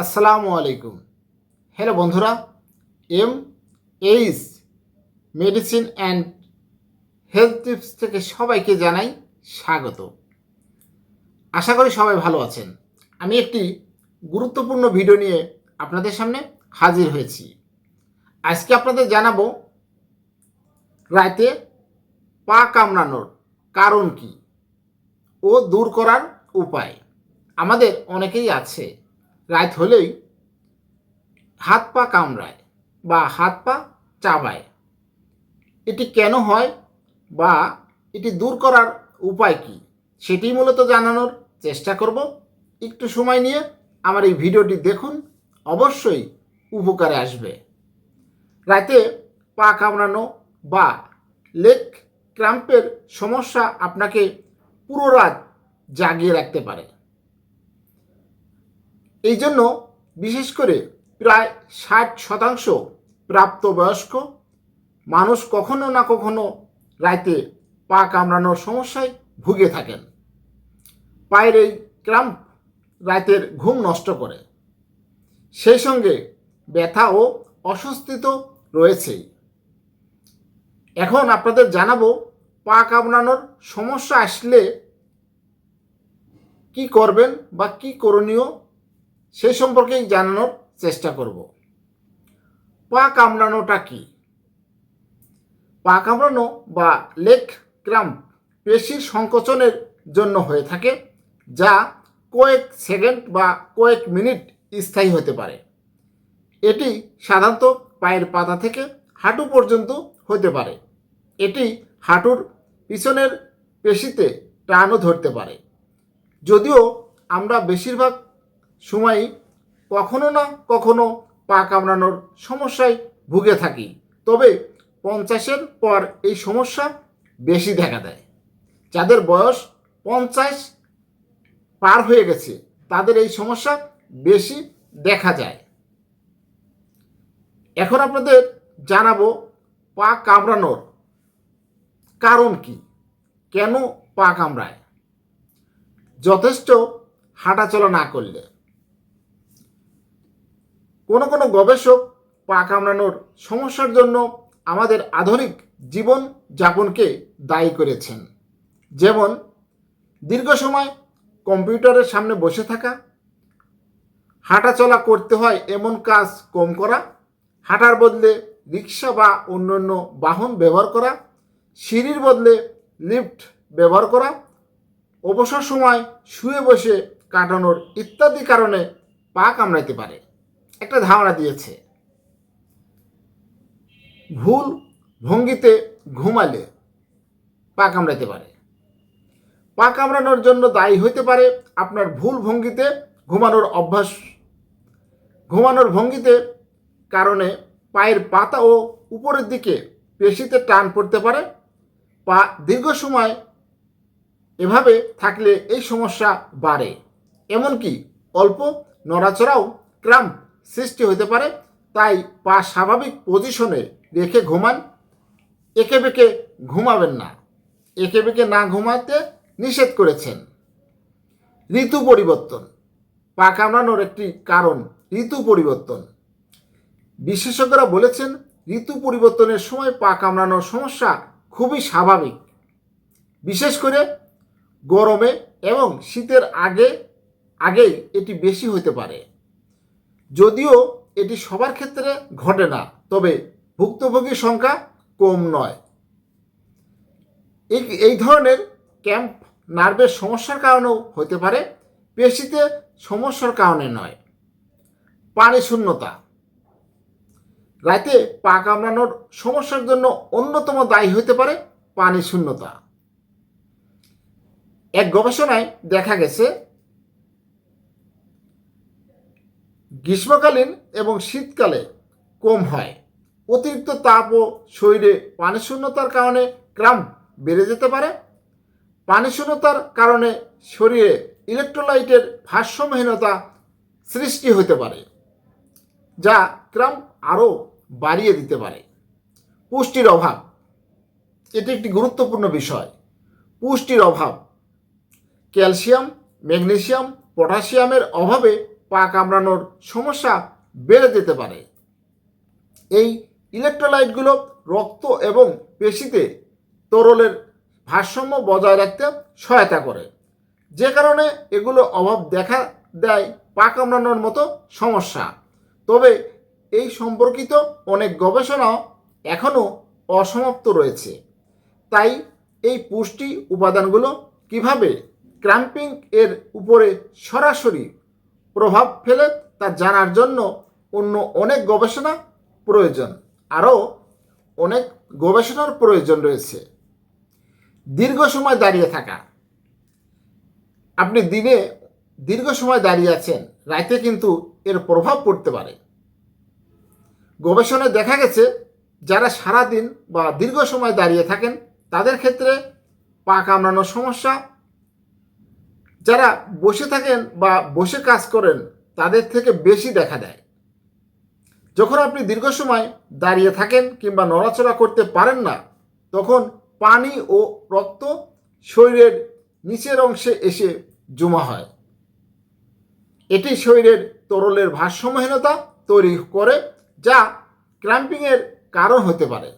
আসসালামু আলাইকুম। হ্যালো বন্ধুরা, M H medicine and health tips থেকে সবাইকে জানাই স্বাগত। আশা করি সবাই ভালো আছেন। আমি একটি গুরুত্বপূর্ণ ভিডিও নিয়ে আপনাদের সামনে হাজির হয়েছি। আজকে আপনাদের জানাব রাতে পা কামড়ানোর কারণ কি ও দূর করার উপায়। আমাদের অনেকেই আছে। রাত হলেই হাত পা কামড়ায় বা হাত পা চাবায়। এটি কেন হয় বা এটি দূর করার উপায় কি সেটি মূলত জানানোর চেষ্টা করব। একটু সময় নিয়ে আমার এই ভিডিওটি দেখুন, অবশ্যই উপকারে আসবে। রাতে পা কামড়ানো বা লেগ ক্রাম্পের সমস্যা আপনাকে পুরো রাত জাগিয়ে রাখতে পারে। এই জন্য বিশেষ করে প্রায় ষাট শতাংশ প্রাপ্তবয়স্ক মানুষ কখনো না কখনো রাতে পা কামড়ানোর সমস্যায় ভুগে থাকেন। পায়ের এই ক্রাম্প রাতের ঘুম নষ্ট করে। সেই সঙ্গে ব্যথা ও অস্বস্তি তো রয়েছেই। এখন আপনাদের জানাব পা কামড়ানোর সমস্যা আসলে কি করবেন বা কি করণীয় সেই সম্পর্কেই জানানোর চেষ্টা করব। পা কামড়ানোটা কি? পা কামড়ানো বা লেগ ক্রাম্প পেশির সংকোচনের জন্য হয়ে থাকে, যা কয়েক সেকেন্ড বা কয়েক মিনিট স্থায়ী হতে পারে। এটি সাধারণত পায়ের পাতা থেকে হাঁটু পর্যন্ত হতে পারে। এটি হাঁটুর পিছনের পেশিতে টানও ধরতে পারে। যদিও আমরা বেশিরভাগ সময়ই কখনো না কখনো পা কামড়ানোর সমস্যায় ভুগে থাকি। তবে পঞ্চাশের পর এই সমস্যা বেশি দেখা দেয়। যাদের বয়স পঞ্চাশ পার হয়ে গেছে, তাদের এই সমস্যা বেশি দেখা যায়। এখন আপনাদের জানাব পা কামড়ানোর কারণ কি? কেন পা কামড়ায়? যথেষ্ট হাঁটাচলা না করলে কোনো কোনো গবেষক পা কামড়ানোর সমস্যার জন্য আমাদের আধুনিক জীবন যাপনকে দায়ী করেছেন। যেমন, দীর্ঘ সময় কম্পিউটারের সামনে বসে থাকা, হাঁটাচলা করতে হয় এমন কাজ কম করা, হাঁটার বদলে রিক্সা বা অন্যান্য বাহন ব্যবহার করা, সিঁড়ির বদলে লিফট ব্যবহার করা, অবসর সময় শুয়ে বসে কাটানোর ইত্যাদি কারণে পা কামড়াইতে পারে। একটা ধারণা দিয়েছে। ভুল ভঙ্গিতে ঘুমালে পা কামড়াতে পারে। পা কামড়ানোর জন্য দায়ী হইতে পারে আপনার ভুল ভঙ্গিতে ঘুমানোর অভ্যাস। ঘুমানোর ভঙ্গিতে কারণে পায়ের পাতা ও উপরের দিকে পেশিতে টান পড়তে পারে। পা দীর্ঘ সময় এভাবে থাকলে এই সমস্যা বাড়ে। এমনকি অল্প নড়াচড়াও ক্রাম্প সৃষ্টি হতে পারে, তাই পা স্বাভাবিক পজিশনে রেখে ঘুমান। একে বেঁকে ঘুমাবেন না। একে বেঁকে না ঘুমাতে নিষেধ করেছেন। ঋতু পরিবর্তন। পা কামড়ানোর একটি কারণ, ঋতু পরিবর্তন। বিশেষজ্ঞরা বলেছেন, ঋতু পরিবর্তনের সময় পা কামড়ানোর সমস্যা খুবই স্বাভাবিক। বিশেষ করে গরমে এবং শীতের আগে, আগেই এটি বেশি হতে পারে। যদিও এটি সবার ক্ষেত্রে ঘটে না, তবে ভুক্তভোগীর সংখ্যা কম নয়। এই এই ধরনের ক্যাম্প নার্ভের সমস্যার কারণেও হতে পারে, পেশিতে সমস্যার কারণে নয়। পানি শূন্যতা। রাতে পা কামড়ানোর সমস্যার জন্য অন্যতম দায়ী হতে পারে পানি শূন্যতা। এক গবেষণায় দেখা গেছে গ্রীষ্মকালীন এবং শীতকালে কম হয়। অতিরিক্ত তাপ ও শরীরে পানি শূন্যতার কারণে ক্রাম্প বেড়ে যেতে পারে। পানি শূন্যতার কারণে শরীরে ইলেকট্রোলাইটের ভারসাম্যহীনতা সৃষ্টি হতে পারে, যা ক্রাম্প আরও বাড়িয়ে দিতে পারে। পুষ্টির অভাব, এটি একটি গুরুত্বপূর্ণ বিষয়। পুষ্টির অভাব, ক্যালসিয়াম, ম্যাগনেসিয়াম পটাশিয়ামের অভাবে পা কামড়ানোর সমস্যা বেড়ে যেতে পারে। এই ইলেকট্রোলাইটগুলো রক্ত এবং পেশিতে তরলের ভারসাম্য বজায় রাখতে সহায়তা করে। যে কারণে এগুলো অভাব দেখা দেয় পা কামড়ানোর মতো সমস্যা। তবে এই সম্পর্কিত অনেক গবেষণাও এখনও অসমাপ্ত রয়েছে। তাই এই পুষ্টি উপাদানগুলো কীভাবে ক্রাম্পিং এর উপরে সরাসরি প্রভাব ফেলে তা জানার জন্য অন্য অনেক গবেষণা প্রয়োজন। আরও অনেক গবেষণার প্রয়োজন রয়েছে। দীর্ঘ সময় দাঁড়িয়ে থাকা। আপনি দিনে দীর্ঘ সময় দাঁড়িয়ে আছেন রাতে কিন্তু এর প্রভাব পড়তে পারে। গবেষণায় দেখা গেছে, যারা সারাদিন বা দীর্ঘ সময় দাঁড়িয়ে থাকেন, তাদের ক্ষেত্রে পা কামড়ানোর সমস্যা যারা বসে থাকেন বা বসে কাজ করেন, তাদের থেকে বেশি দেখা দেয়। যখন আপনি দীর্ঘ সময় দাঁড়িয়ে থাকেন কিংবা নড়াচড়া করতে পারেন না, তখন পানি ও রক্ত শরীরের নিচের অংশে এসে জমা হয়। এটি শরীরের তরলের ভারসাম্যহীনতা তৈরি করে, যা ক্র্যাম্পিংয়ের কারণ হতে পারে।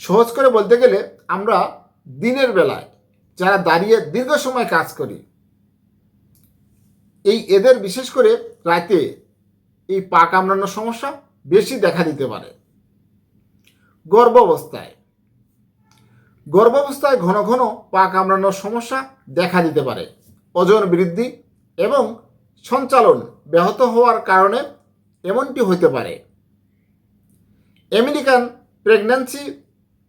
সহজ করে বলতে গেলে, আমরা দিনের বেলায় যারা দাঁড়িয়ে দীর্ঘ সময় কাজ করি, এই এদের বিশেষ করে রাতে এই পা কামড়ানোর সমস্যা বেশি দেখা দিতে পারে। গর্ভাবস্থায় গর্ভাবস্থায় ঘন ঘন পা কামড়ানোর সমস্যা দেখা দিতে পারে। ওজন বৃদ্ধি এবং সঞ্চালন ব্যাহত হওয়ার কারণে এমনটি হতে পারে। আমেরিকান প্রেগন্যান্সি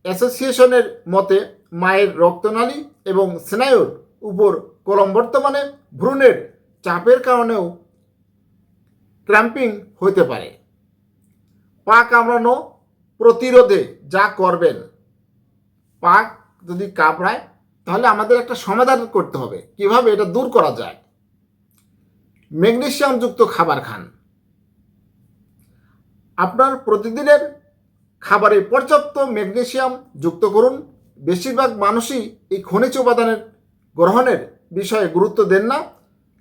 অ্যাসোসিয়েশনের মতে মায়ের রক্তনালী এবং স্নায়ুর উপর কলম বর্তমানে ভ্রূণের চাপের কারণেও ক্র্যাম্পিং হতে পারে। পা কামড়ানো প্রতিরোধে যা করবেন পা যদি কামড়ায় তাহলে আমাদের একটা সমাধান করতে হবে। কীভাবে? এটা দূর করা যায়। ম্যাগনেশিয়ামযুক্ত খাবার খান। আপনার প্রতিদিনের খাবারে পর্যাপ্ত ম্যাগনেশিয়াম যুক্ত করুন। বেশিরভাগ মানুষই এই খনিজ উপাদানের গ্রহণের বিষয়ে গুরুত্ব দেন না,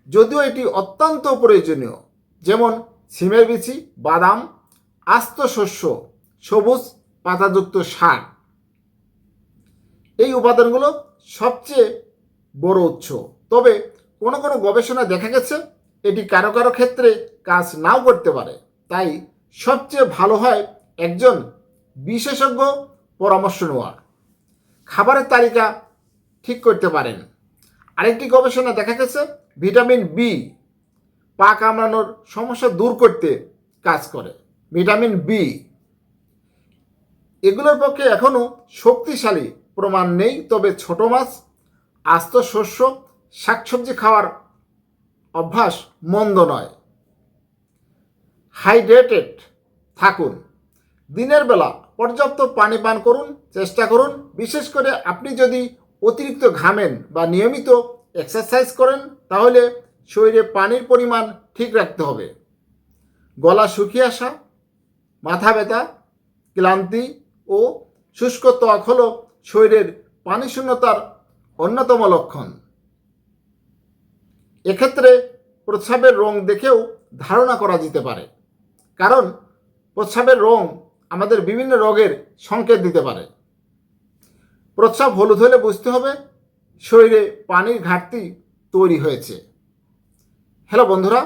যদিও এটি অত্যন্ত প্রয়োজনীয়, যেমন সিমের বিচি, বাদাম, আস্ত শস্য, সবুজ পাতাযুক্ত শাক এই উপাদানগুলো সবচেয়ে বড় উৎস। তবে কোনো কোনো গবেষণা দেখা গেছে, এটি কারও কারও ক্ষেত্রে কাজ নাও করতে পারে। তাই সবচেয়ে ভালো হয় একজন বিশেষজ্ঞ পরামর্শ নেওয়া খাবারের তালিকা ঠিক করতে পারেন। আরেকটি গবেষণা দেখা গেছে, ভিটামিন বি পা কামড়ানোর সমস্যা দূর করতে কাজ করে। ভিটামিন বি এগুলোর পক্ষে এখনও শক্তিশালী প্রমাণ নেই, তবে ছোট মাছ, আস্ত শস্য, শাকসবজি খাওয়ার অভ্যাস মন্দ নয়। হাইড্রেটেড থাকুন। দিনের বেলা পর্যাপ্ত পানি পান করুন, চেষ্টা করুন। বিশেষ করে আপনি যদি অতিরিক্ত ঘামেন বা নিয়মিত এক্সারসাইজ করেন, তাহলে শরীরে পানির পরিমাণ ঠিক রাখতে হবে। গলা শুকিয়ে আসা, মাথা ব্যথা, ক্লান্তি ও শুষ্ক ত্বক হল শরীরের পানি শূন্যতার অন্যতম লক্ষণ। এক্ষেত্রে প্রস্রাবের রং দেখেও ধারণা করা যেতে পারে। কারণ প্রস্রাবের রং আমাদের বিভিন্ন রোগের সংকেত দিতে পারে। প্রস্রাব হলুদ হলে বুঝতে হবে শরীরে পানির ঘাটতি তৈরি হয়েছে। হ্যালো বন্ধুরা,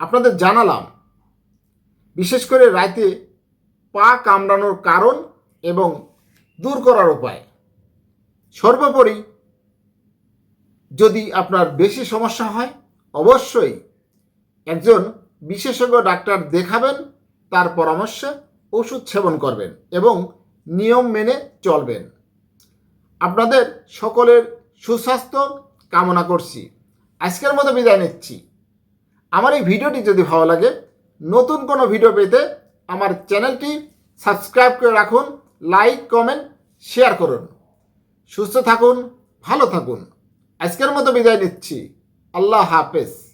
আপনাদের জানালাম, বিশেষ করে রাতে পা কামড়ানোর কারণ এবং দূর করার উপায়। সর্বোপরি যদি আপনার বেশি সমস্যা হয়, অবশ্যই একজন বিশেষজ্ঞ ডাক্তার দেখাবেন, তার পরামর্শে ওষুধ সেবন করবেন এবং নিয়ম মেনে চলবেন। আপনাদের সকলের সুস্বাস্থ্য কামনা করছি। আজকের মতো বিদায় নিচ্ছি। আমার এই ভিডিওটি যদি ভালো লাগে, নতুন কোনো ভিডিও পেতে আমার চ্যানেলটি সাবস্ক্রাইব করে রাখুন, লাইক, কমেন্ট, শেয়ার করুন। সুস্থ থাকুন, ভালো থাকুন। আজকের মতো বিদায় নিচ্ছি। আল্লাহ হাফেজ।